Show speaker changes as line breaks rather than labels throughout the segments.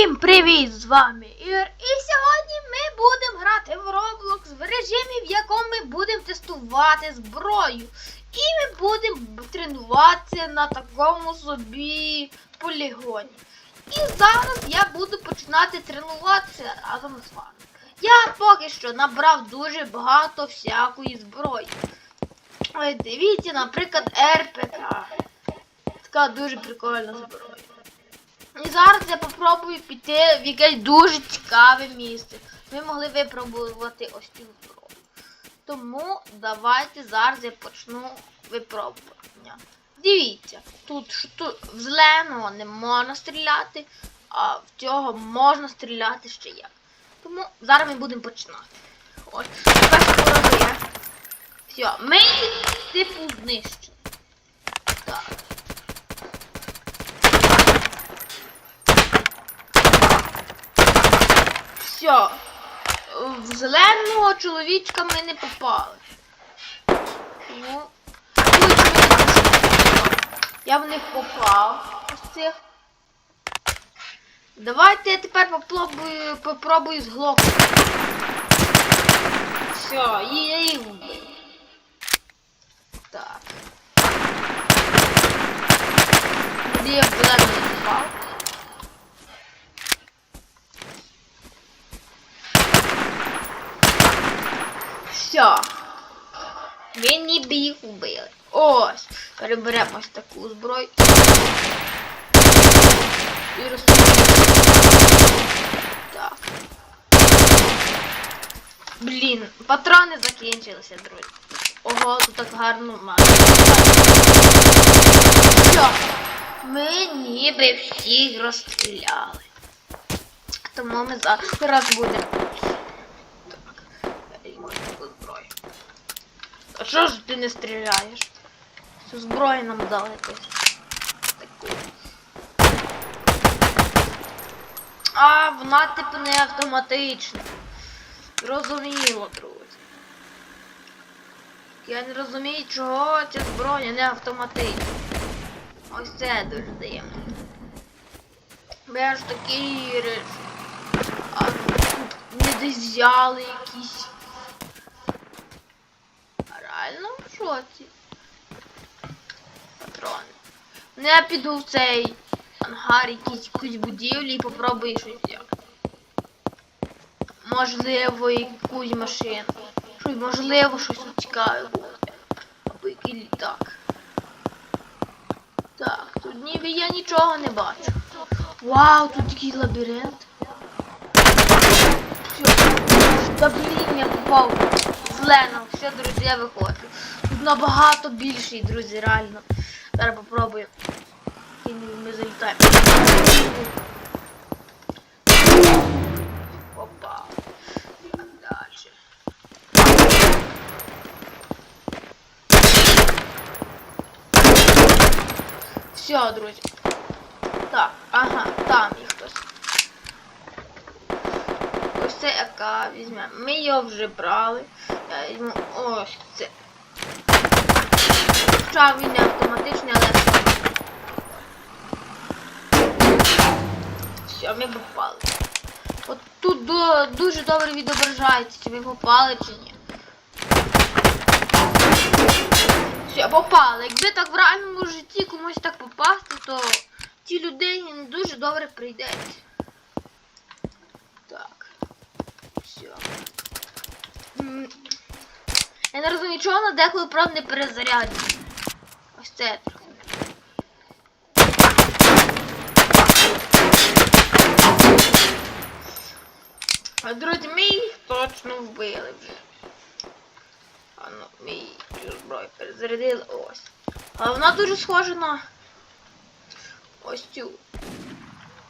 Всім привіт! З вами Ігор. І сьогодні ми будемо грати в Roblox в режимі, в якому ми будемо тестувати зброю. І ми будемо тренуватися на такому собі полігоні. І зараз я буду починати тренуватися разом з вами. Я поки що набрав дуже багато всякої зброї. Ой, дивіться, наприклад, РПК. Така дуже прикольна зброя. І зараз я попробую піти в якесь дуже цікаве місце. Ми могли випробувати ось цю зброю. Тому давайте зараз я почну випробування. Дивіться, тут шту... в зеленого не можна стріляти, а в цього можна стріляти ще як. Тому зараз ми будемо починати. Ось, перша. Все, ми типу знищили. Так. Все. В зеленого чоловічка ми не попали. Ну, я в них попав. Ось цих. Давайте я тепер попробую, попробую з глоку. Все, я їх вбив. Так. Де я в не попав? Все. Ми ніби їх вбили. Ось. Переберемо ось таку зброю. І розсунемо. Так. Блін, патрони закінчилися, друзі. Ого, тут так гарно мати. Все. Ми ніби всіх розстріляли. Тому ми зараз будемо. таку зброю. Що ж ти не стріляєш? Цю зброю нам дали якусь. Таку. А, вона типу не автоматична. Зрозуміло, друзі. Я не розумію, чого ця зброя не автоматична. Ось це дуже дивно. Бо я ж такий риш. А тут не десь якісь. А реально в шоці. Патрони. Ну я піду в цей ангар якісь якусь будівлі і попробую щось взяти. Можливо, якусь машину. Щось, можливо, щось цікаве буде. Або який літак. Так, тут ніби я нічого не бачу. Вау, тут такий лабіринт. Все. Та блін, я попав. Зелено. Все, друзі, я виходжу. Тут набагато більший, друзі, реально. Зараз попробую. І ми залітаємо. Опа. Далі. Все, друзі. Так, ага, там їх хтось. Ось це яка візьмемо. Ми його вже брали. Я візьму ось це. Хоча він не автоматичний, але все, ми попали. От тут дуже добре відображається, чи ми попали чи ні. Все, попали. Якби так в реальному житті комусь так попасти, то ті людині дуже добре прийдеться. Так. Все. Я не розумію, чого вона деколи правда не перезаряджує. Ось це. А друзі, ми точно вбили вже. А ну, ми її зброю перезарядили ось. Але вона дуже схожа на ось цю.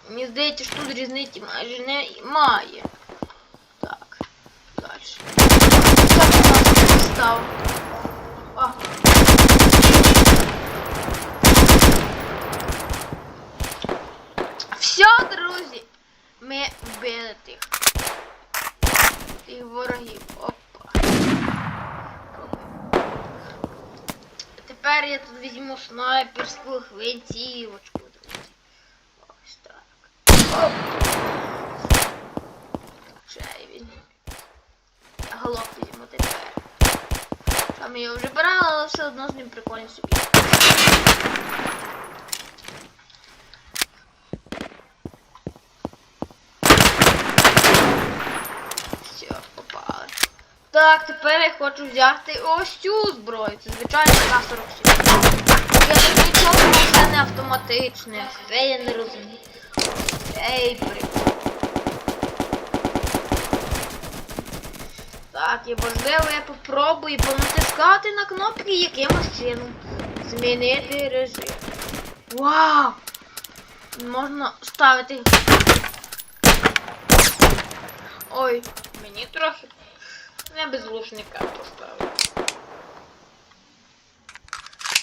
Мені здається, що тут різниці майже немає. Так, далі. Нас став? своїх ворогів. Опа. Тепер я тут візьму снайперську гвинтівочку, друзі. Ось так. Оп! Ще він. Голов візьму тепер. Там я вже брала, але все одно з ним прикольно собі. Так, тепер я хочу взяти ось цю зброю. Це звичайно К-47. Я так нічого, це не автоматичне. Це я не розумію. Ей, прикол. Так, і можливо я попробую понатискати на кнопки якимось чином. Змінити режим. Вау! Можна ставити. Ой, мені трохи не без лучника поставлю.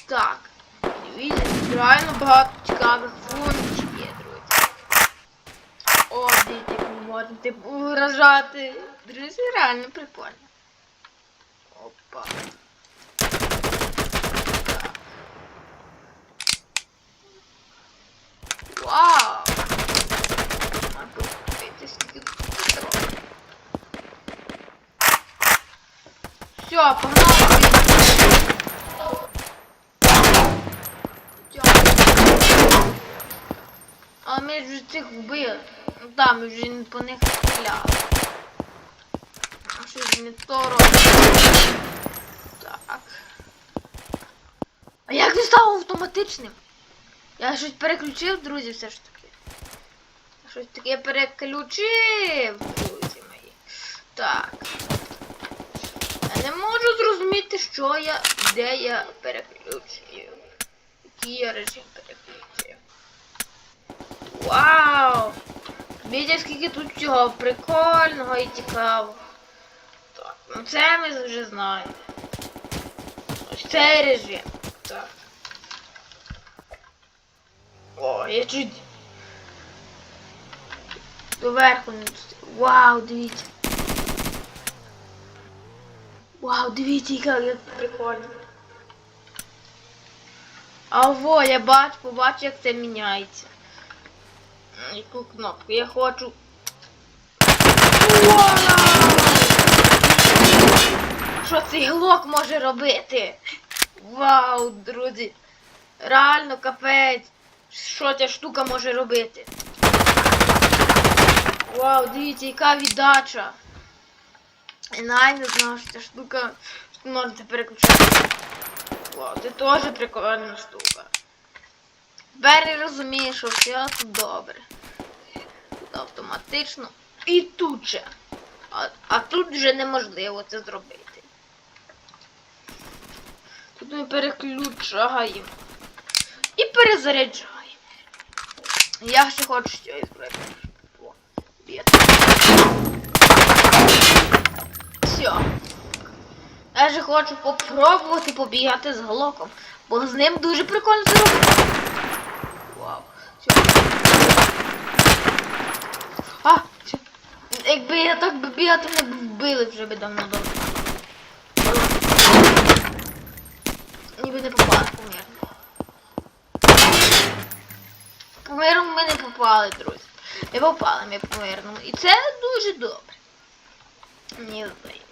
Так, дивіться, реально багато цікавих функцій є, друзі. О, дивіться, як можете вражати. Друзі, реально прикольно. Опа. Так. Вау! А тут дивіться, скільки тут патронів. Все, погнали. А ми ж цих вбили. Ну так, ми вже не по них стріляли. А щось не то робить. Так. А як він став автоматичним? Я щось переключив, друзі, все ж таки. Щось таке переключив, друзі мої. Так. Можу зрозуміти, що я, де я переключив. Який я режим переключив. Вау! Бачите, скільки тут всього прикольного і цікавого. Так, ну це ми вже знаємо. Ось цей режим. Так. О, я чуть доверху не. Вау, дивіться. Вау, дивіться, як прикольно. А во, я бачу, побачу, як це міняється. Яку кнопку? Я хочу. Вау! Що цей глок може робити? Вау, друзі! Реально капець! Що ця штука може робити? Вау, дивіться, яка віддача! Не знав, що ця штука що можете переключати. Вау, це теж прикольна штука. Тепер я розумію, що все тут добре. Автоматично. І тут же. А, а тут вже неможливо це зробити. Тут ми переключаємо. І перезаряджаємо. Я ще хочу щось зробити. О, б'єте. Все. Я же хочу попробувати побігати з глоком, бо з ним дуже прикольно це робити. Вау. Все. А, все. Якби я так би бігати не б вбили вже би давно давно. Ніби не попали помірно. По мирному ми не попали, друзі. Не попали ми по. І це дуже добре. Мені здається.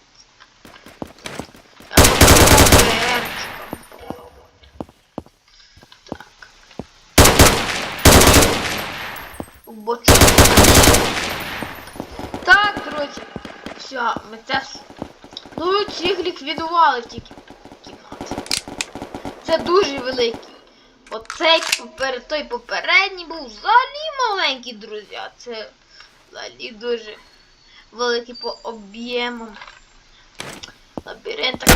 Я попробую перчиком. Так. В бочок. Так, друзі. Все, ми це ж. Ну, цих ліквідували тільки кімнаті. Це дуже великий. Оцей попер... той попередній був взагалі маленький, друзі. Це взагалі дуже великий по об'ємам. Лабіринт так.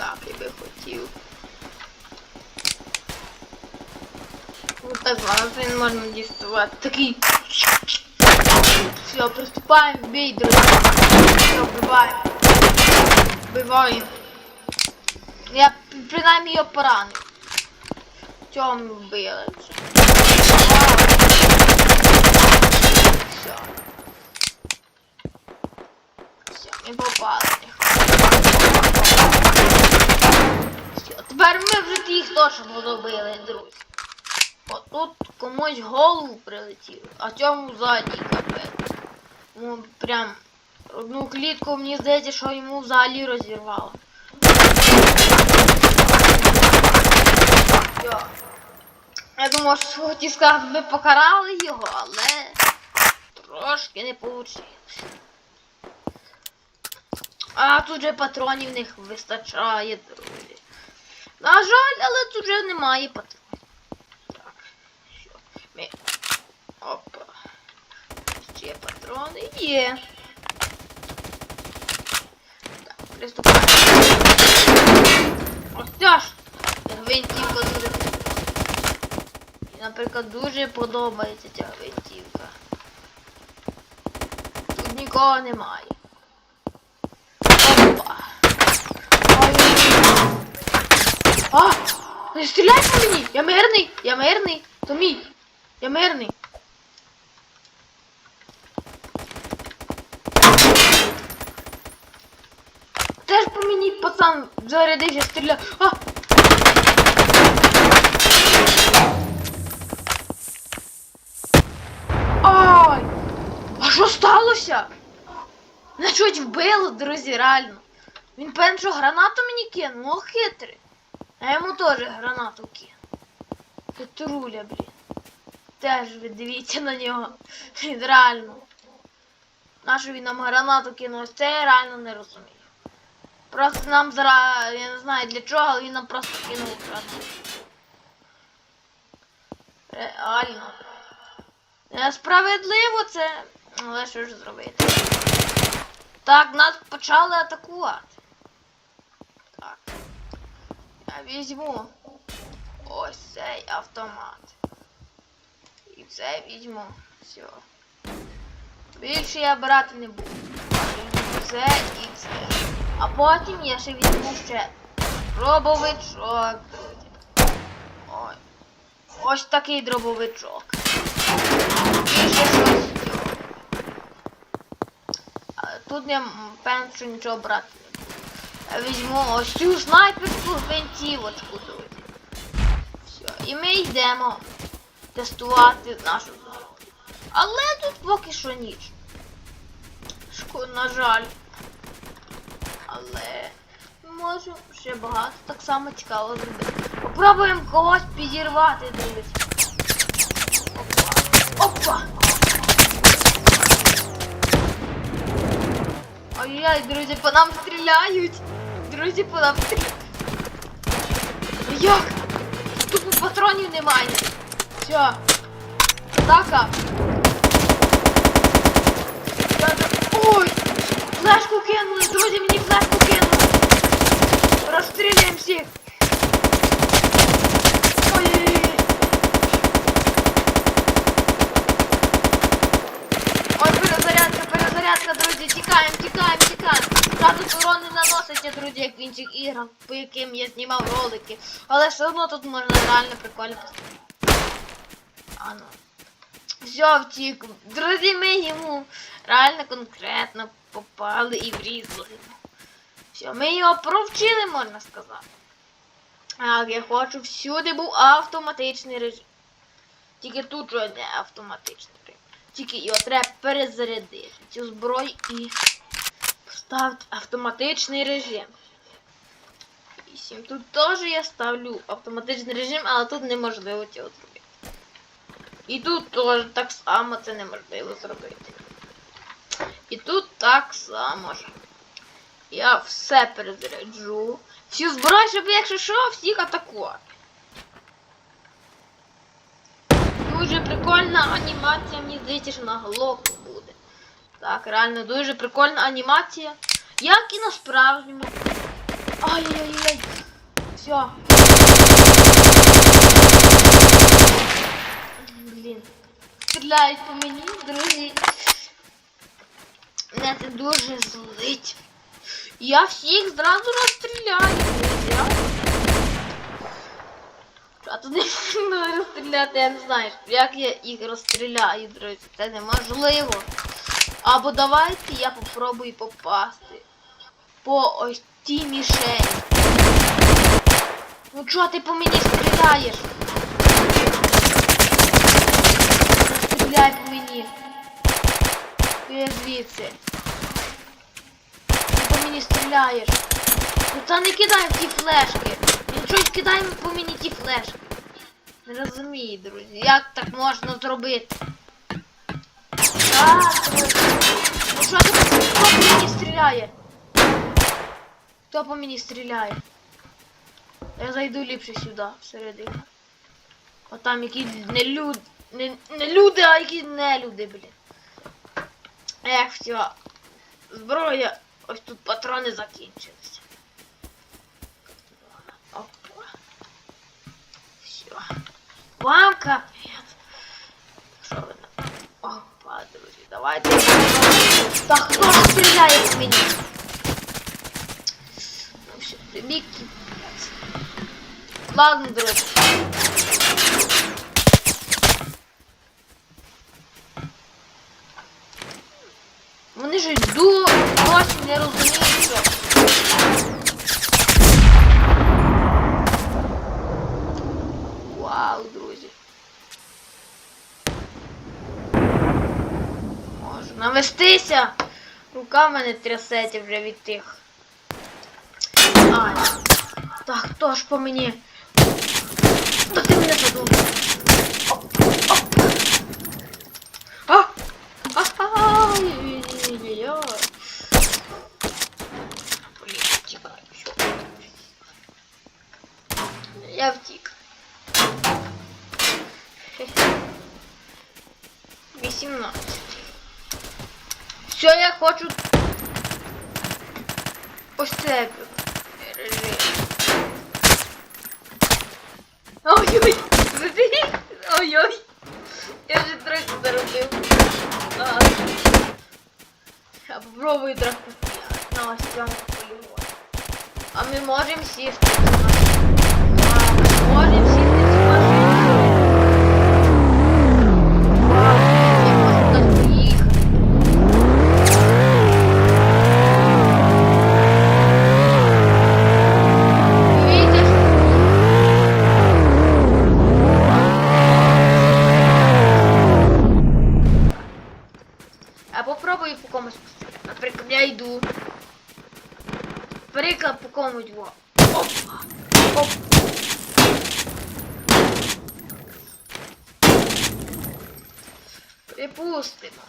Так, я би хотів. Ось так ладно, він можна діставати. Такий. Все, приступаємо, бій, друзі. Все, вбиваємо. Вбиваємо. Я принаймні. Цього ми вбили вже. Все. Все, ми попали. Все, Тепер ми вже тих точно добили, друзі. Отут комусь голову прилетіло, а цьому ззаді капець. Ну, прям одну клітку мені здається, що йому взагалі розірвало. Я думав, що хотів сказати, ми покарали його, але трошки не вийшло. А тут же патронів в них вистачає, друзі. На жаль, але тут вже немає патронів. Так, що? Ми... Опа. Ще є. Так, приступаємо. Ось ж гвинтівка дуже. Наприклад, дуже подобається ця гвинтівка. Тут нікого немає. Опа. А! Не стріляй по мені! Я мирний! Я мирний! То мій! Я мирний! Теж по мені пацан зарядився стріляв. А! Ай! А що сталося? Мене чуть вбило, друзі, реально. Він певно, що гранату мені кинув, о хитрий. А йому теж гранату кинув. Хитруля, блін. Теж ви дивіться на нього. Він реально. Нашу він нам гранату кинув, це я реально не розумію. Просто нам зараз, я не знаю для чого, але він нам просто кинув гранату. Реально. Несправедливо це. Але що ж зробити? Так, нас почали атакувати. Так. Я візьму ось цей автомат. І це візьму. Все. Більше я брати не буду. Це і це. А потім я ще візьму ще дробовичок. Ой. Ось такий дробовичок. І ще щось. Тут я певно, що нічого брати не буду. Я візьму ось цю снайперську гвинтівочку, друзі. Все, і ми йдемо тестувати нашу зброю. Але тут поки що ніч. Шко, на жаль. Але можемо ще багато так само цікаво зробити. Попробуємо когось підірвати, друзі. Опа! Опа! Ай-яй, друзі, по нам стріляють. Друзі, по нам стріляють. Як? Тут патронів немає. Все. Атака. Я за- Ой! Флешку кинули, друзі, мені флешку кинули. Розстріляємо всіх. Ой, перезарядка, перезарядка, друзі, тікаємо, тікаємо, тікаємо. Правда, урон не друзі, як в інших іграх, по яким я знімав ролики. Але все одно тут можна реально прикольно постріляти. А ну. Все, втік. Друзі, ми йому реально конкретно попали і врізали. Все, ми його провчили, можна сказати. А я хочу всюди був автоматичний режим. Тільки тут вже не автоматичний режим. Тільки його треба перезарядити. Цю зброю і поставити автоматичний режим. 8. Тут теж я ставлю автоматичний режим, але тут неможливо цього зробити. І тут теж так само це неможливо зробити. І тут так само ж. Я все перезаряджу. Всю зброю, щоб якщо що, всіх атакувати. Дуже прикольна анімація, мені здається, що на глоку буде. Так, реально дуже прикольна анімація. Як і на справжньому. Ай-яй-яй. Все. Блін. Стріляють по мені, друзі. Мене це дуже злить. Я всіх зразу розстріляю, друзі. а? Тут не можна розстріляти, я не знаю, як я їх розстріляю, друзі. Це неможливо. Або давайте я попробую попасти по ось тій мішені. Ну чого ти по мені стріляєш? Стріляй по мені. Ти звідси. Мені стріляєш. Ну та не кидай ті флешки. Він щось кидає по мені ті флешки. Не розумію, друзі, як так можна зробити? Так, друзі. Ну що ти хто по мені стріляє? Хто по мені стріляє? Я зайду ліпше сюди, всередину. А там які не люд... Не, не люди, а які не люди, блін. Ех, все. Зброя. Ось тут патрони закінчилися. Опа. Все. Вам капець. Що ви на... Опа, друзі, давайте. Та хто ж стріляє в мені? Ну все, тобі капець. Ладно, друзі. Вони ж йду, Досі не розуміють, що. Вау, друзі. Можу навестися. Рука в мене трясеться вже від тих. Ай. Так, хто ж по мені? Та ти мене задумав. Оп, оп. А! Ай-яй-яй-яй. Блін, втікаю. Що? Я втік. Хе-хе. 18. Все, я хочу ось це пережити. Ой-ой! Заберіть! Ой-ой! Я вже трохи заробив. А, Я попробую трохи на ось цьому полігоні. А ми можемо сісти в цю машину. А, ми можемо сісти в цю машину. Вау, я можу так поїхати. Видите, А попробую по комусь. Наприклад, я йду. Приклад по комусь во. Опа. Оп. Припустимо.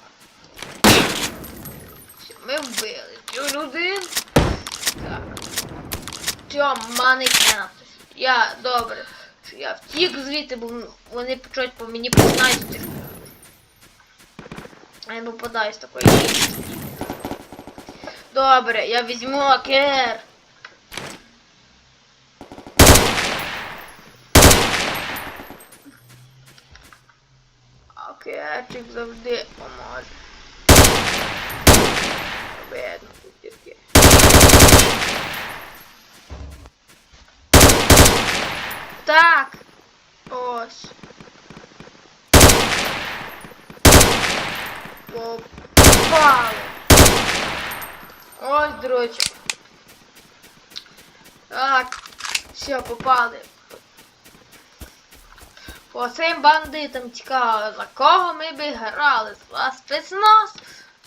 Все, Ми вбили цю людину. Так. Все, манекен. Я добре. Що я втік звідти, бо вони почуть по мені позначити. А попадаю такої. Добре, я візьму акер. Акерчик завжди поможе. Видно тут тільки. Так. Ось. Попали. Ось, друзі. Так. Все, попали. По цим бандитам цікаво, за кого ми би грали? За спецназ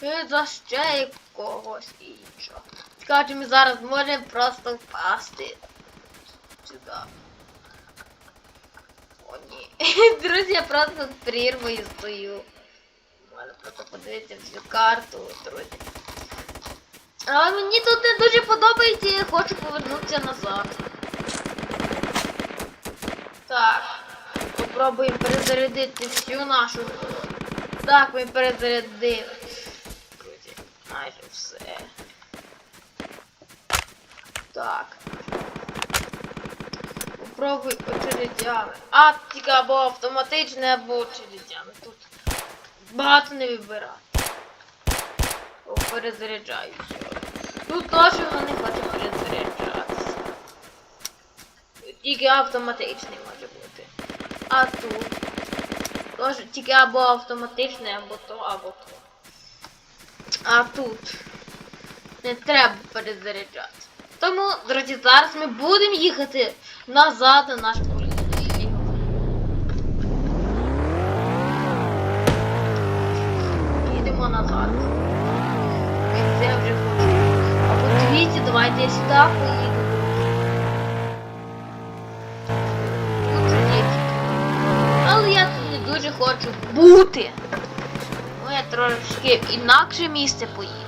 чи за ще когось іншого. Цікаво, чи ми зараз можемо просто впасти сюди. О, ні. Друзі, я просто прірвою стою. Просто подивитися всю карту, друзі. Але мені тут не дуже подобається, я хочу повернутися назад. Так. Попробуємо перезарядити всю нашу. Так, ми перезарядили. Друзі, майже все. Так. Попробуй очередями. А, тільки або автоматичне, або очередями. Багато не вибирати. О, перезаряджаюся. Тут теж вони хочуть перезаряджатися. Тільки автоматичний може бути. А тут. Тож тільки або автоматичний, або то, або то. А тут. Не треба перезаряджати. Тому, друзі, зараз ми будемо їхати назад на наш полігон. Їдемо назад. І це вже хочу. А подивіться, давайте я сюда же. Але я тут не дуже хочу бути. Ну, я трошки інакше місце поїду.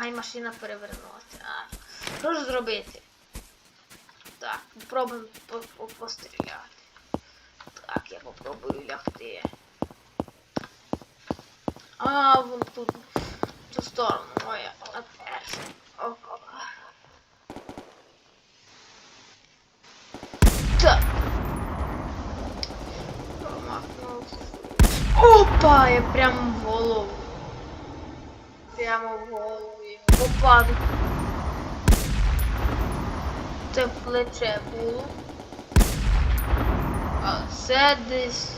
Ай, машина перевернулася. Ай. Що ж зробити? Так, попробуємо по по постріляти. Так, я попробую лягти. А, вон тут. Цю сторону. Моя. Так. Промахнувся. Опа, я прямо в голову. Прямо в голову попаду. Це плече було. А це десь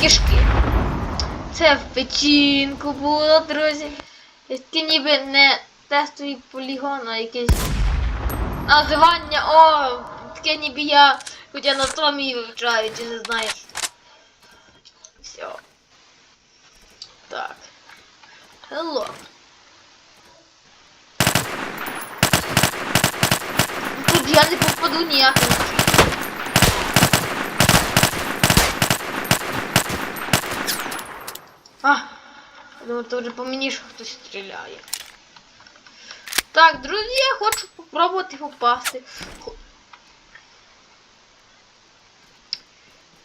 кишки. Це в печінку було, друзі. Таке ніби не тестовий полігон, а якесь називання. О, таке ніби я хоч анатомію вивчаю, чи не знаєш. Все. Так. Hello. Тут попаду ніяким. А, думаю, то вже по мені стріляє. Так, друзі, я хочу попробувати попасти.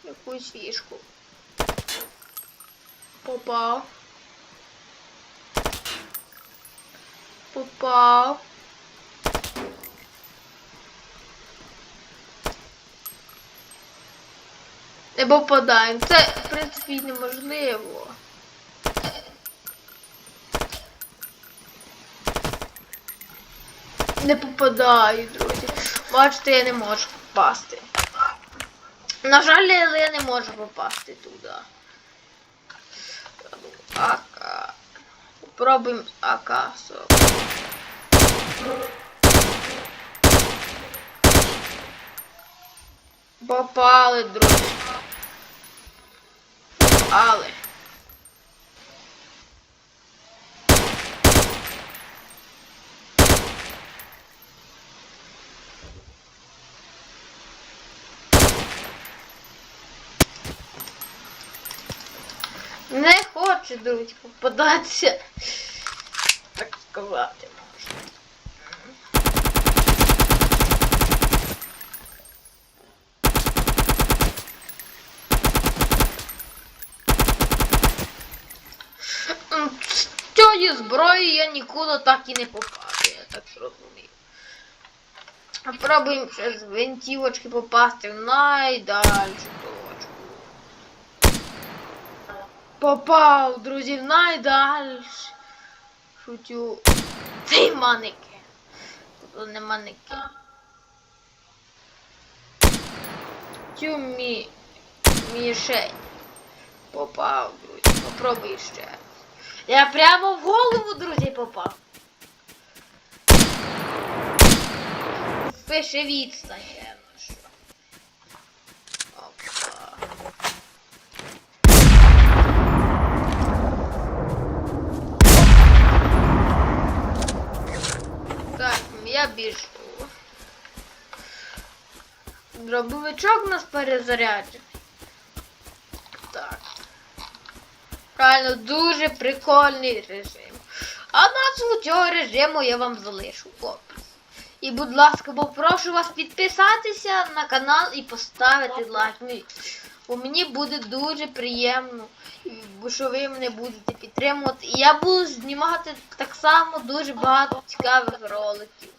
Якусь фішку. Попав. Попав. Не попадаємо. Це, в принципі, неможливо. Не попадаю, друзі. Бачите, я не можу попасти. На жаль, але я не можу попасти туди. АК. Попробуємо АК. Попали, друзі. Попали. Не хоче, друзі, попадатися. Так сказати можна. М, З цієї нікуди так і не попаду, я так зрозумів. А Пробуємо ще з гвинтівочки попасти в найдальшу точку. Попав, друзі, в найдальшу. Шутю. Цей манеки. Тут не манеки. Цю мі... мішень. Попав, друзі. Попробуй ще. Я прямо в голову, друзі, попав. Пише відстань. Так, я біжу. Дробовичок нас перезаряджений. Так. Реально дуже прикольний режим. А назву цього режиму я вам залишу в описі. І, будь ласка, попрошу вас підписатися на канал і поставити лайк. Бо мені буде дуже приємно, що ви мене будете підтримувати. І я буду знімати так само дуже багато цікавих роликів.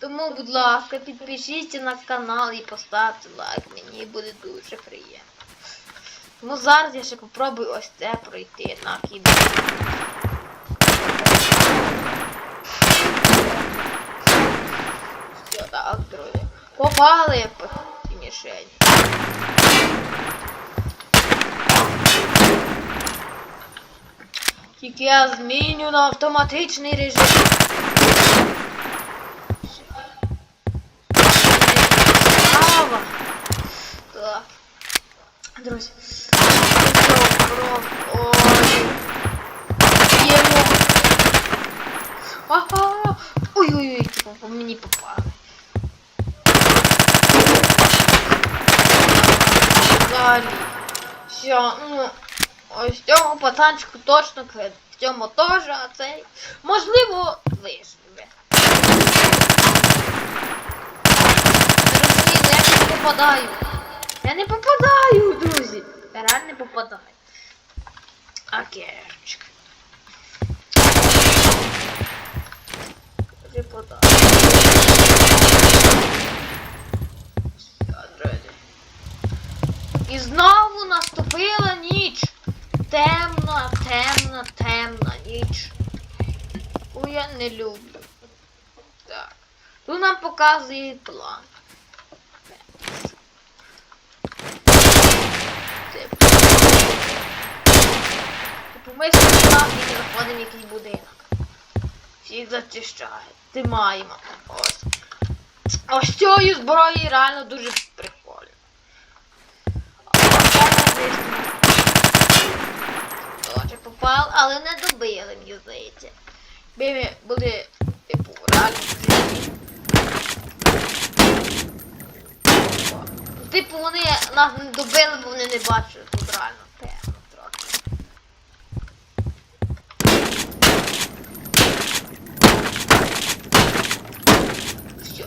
Тому, будь ласка, підпишіться на канал і поставте лайк. Мені буде дуже приємно. Ну зараз я ще попробую ось це пройти на кіно. Все, так, друзі. Попали по цій мішені. Тільки я зміню на автоматичний режим. Друзі. Ой-ой-ой, по мені попали. Далі. Все, ну, ось цьому пацанчику точно кид. В цьому теж, а цей, можливо, виживе. Розумієте, я не попадаю. Я не попадаю, друзі. Я реально не попадаю. Друзі. І знову наступила ніч. Темна, темна, темна ніч. Яку я не люблю. Так. Тут нам показує план. Типу. Типу ми справді не заходимо якийсь будинок. Всіх зачищають. Ти маємо. Ось. Ось цією зброєю реально дуже прикольно. Тоже попав, але не добили, мені здається. Бімі буде, типу, реально. Типу вони нас не добили, бо вони не бачили тут реально. Певно, трохи. Все.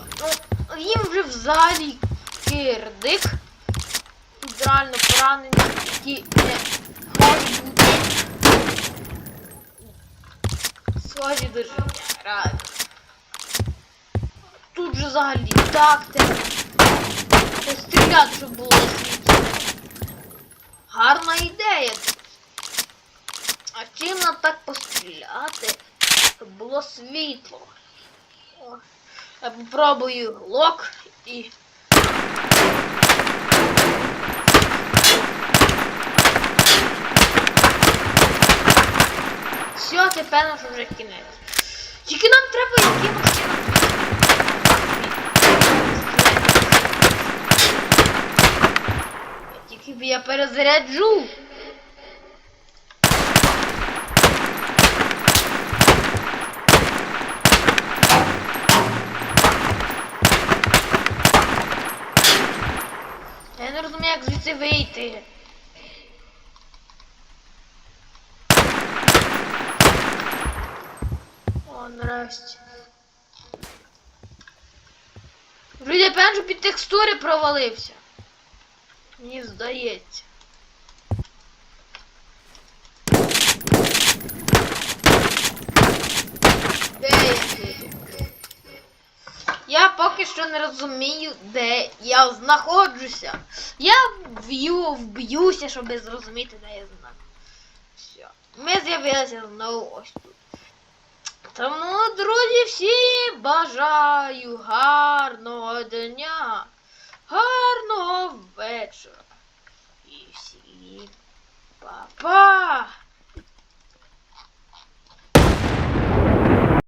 Ну, їм вже в залі кирдик. Тут реально поранені, які не можуть бути схожі реально. Тут же взагалі так темно. Та Стріляти, щоб було світло. Гарна ідея. А чим нам так постріляти, щоб було світло? О, Я попробую глок і. Все, певно, що вже кінець. Тільки нам треба якимось чином. Тільки я перезаряджу. Я не розумію, як звідси вийти. О, нарешті. Люди, певно, що під текстури провалився. Мені здається. Де я тут? Я поки що не розумію, де я знаходжуся. Я вб'ю, вб'юся, щоб зрозуміти, де я знаходжуся. Все. Ми з'явилися знову ось тут. Тому, друзі, всі бажаю гарного дня, гарного вечора. І всім па-па!